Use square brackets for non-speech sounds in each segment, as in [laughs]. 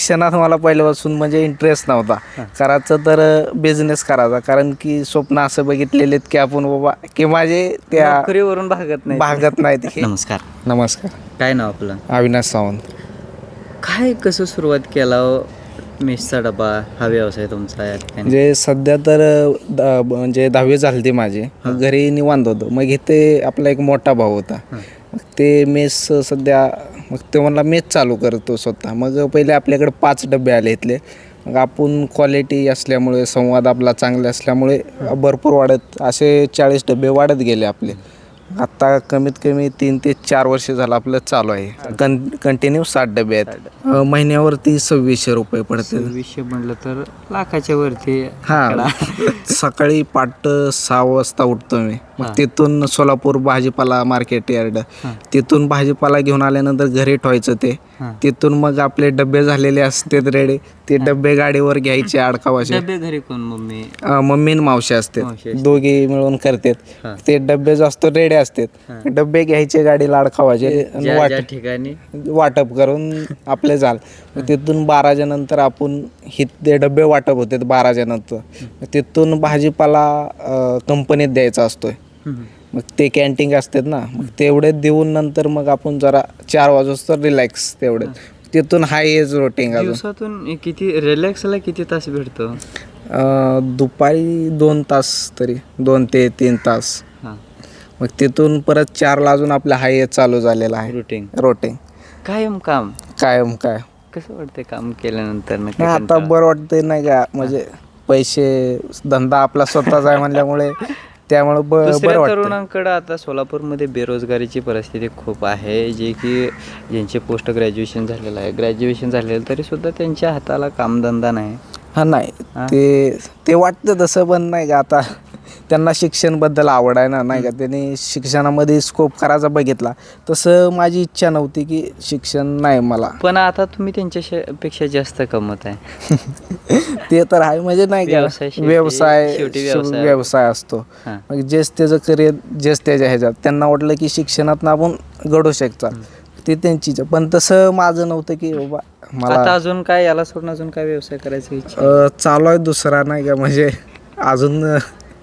शिक्षणात मला पहिल्यापासून म्हणजे इंटरेस्ट नव्हता. करायचं तर बिझनेस करायचा. कारण की स्वप्न असं बघितलेले आहेत की आपण बाबा की माझे त्या नोकरीवरून भागत नाही भागत नाहीत. हे. [laughs] नमस्कार. नमस्कार. काय नाव आपलं? अविनाश सावंत. काय कसं सुरुवात केला हो? मेसचा डबा हा व्यवसाय तुमचा म्हणजे सध्या तर द- म्हणजे दहावी झाली ती माझी. मग घरी निवांत होतो. मग इथे आपला एक मोठा भाऊ होता. मग ते मेस सध्या मग ते म्हणला मीच चालू करतो स्वतः. मग पहिले आपल्याकडे पाच डबे आले इथले. मग आपण क्वालिटी असल्यामुळे संवाद आपला चांगले असल्यामुळे भरपूर वाढत असे चाळीस डबे वाढत गेले आपले. आता कमीत कमी तीन ते चार वर्ष झालं आपलं चालू आहे. कं कंटिन्यू साठ डबे आहेत. अं, महिन्यावरती सव्वीसशे रुपये पडते विषय म्हटलं तर लाखाच्या वरती हा. [laughs] सकाळी पाट सहा वाजता उठतो मी. मग तिथून सोलापूर भाजीपाला मार्केट यार्ड तिथून भाजीपाला घेऊन आल्यानंतर घरी ठेवायचं ते. तिथून मग आपले डबे झालेले असतात रेडी. ते डबे गाडीवर घ्यायचे अडकावाचे डबे घरी कोण मम्मी? अं, मम्मी आणि मावशी मावशी असतात. दोघी मिळून करतात. हा. ते डबे जास्त रेडे असतात. डबे घ्यायचे गाडीला अडकावाचे आणि ज्या वाट ज्या ठिकाणी. वाटप करून आपले झाल मग तिथून बाराच्या नंतर आपण हे ते डबे वाटप होते बाराच्या नंतर. मग तिथून भाजीपाला अं, कंपनीत द्यायचा असतोय. मग ते कॅन्टीन असतात ना मग तेवढे देऊन नंतर मग आपण जरा चार वाजता रिलॅक्स तेवढे. तिथून हाय एज रोटिंग अजून. दिवसातून किती रिलॅक्सला किती तास भेटतो? अं, दुपारी दोन तास तरी दोन ते तीन तास. हां. मग तिथून परत चारला अजून आपला हाय एज चालू झालेला आहे. रुटीन रोटिंग कायम काम? कायम काय कसं वाटतं काम केल्यानंतर नक्की नाही आता बरं वाटतंय नाही का म्हणजे पैसे धंदा आपला स्वतःचा आहे म्हणल्यामुळे. [laughs] त्यामुळे ब- बरं दुसऱ्या वाटतं तरुणांकडे आता सोलापूरमध्ये बेरोजगारीची परिस्थिती खूप आहे जे की ज्यांचे पोस्ट ग्रॅज्युएशन झालेलं आहे. ग्रॅज्युएशन झालेलं तरी सुद्धा त्यांच्या हाताला कामधंदा नाही. हा नाही. ते ते वाटतं तसं पण नाही का आता त्यांना शिक्षणबद्दल आवड आहे ना नाही का? त्यांनी शिक्षणामध्ये स्कोप करायचा बघितला. तसं माझी इच्छा नव्हती की शिक्षण नाही मला. पण आता तुम्ही त्यांच्या पेक्षा जास्त कमवत आहे. [laughs] ते तर आहे म्हणजे नाही का व्यवसाय व्यवसाय असतो. मग जेच त्याचं करिअर जेच त्याच्या ह्याच्यात. त्यांना वाटलं की शिक्षणात आपण घडू शकता. ते त्यांची इच्छा. पण तसं माझं नव्हतं की बाबा मला अजून काय याला सोडून अजून काय व्यवसाय करायची चालू आहे दुसरा नाही का? म्हणजे अजून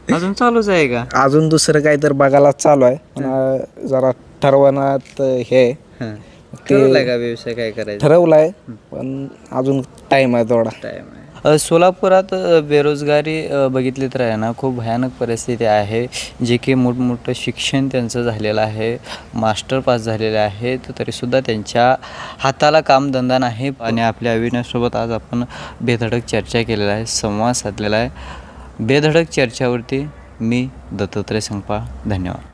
अजून चालूच आहे का? अजून दुसरं काही तर बघायला चालू आहे. पण जरा ठरवण्यात हे. आहे. हां ठरवलंय का व्यवसाय काय करायचा? ठरवलं आहे पण अजून टाईम आहे थोडा. टाईम आहे. सोलापुरात अ, बेरोजगारी अ, बघितली तर आहे ना खूप भयानक परिस्थिती आहे. जे की मोठमोठं शिक्षण त्यांचं झालेलं आहे मास्टर पास झालेले आहेत तरीसुद्धा त्यांच्या हाताला कामधंदा नाही. आणि आपल्या अविनाशसोबत आज आपण बेधडक चर्चा केलेला आहे संवाद साधलेला आहे. बेधडक चर्चावरती मी दत्तात्रय संगपाळ धन्यवाद.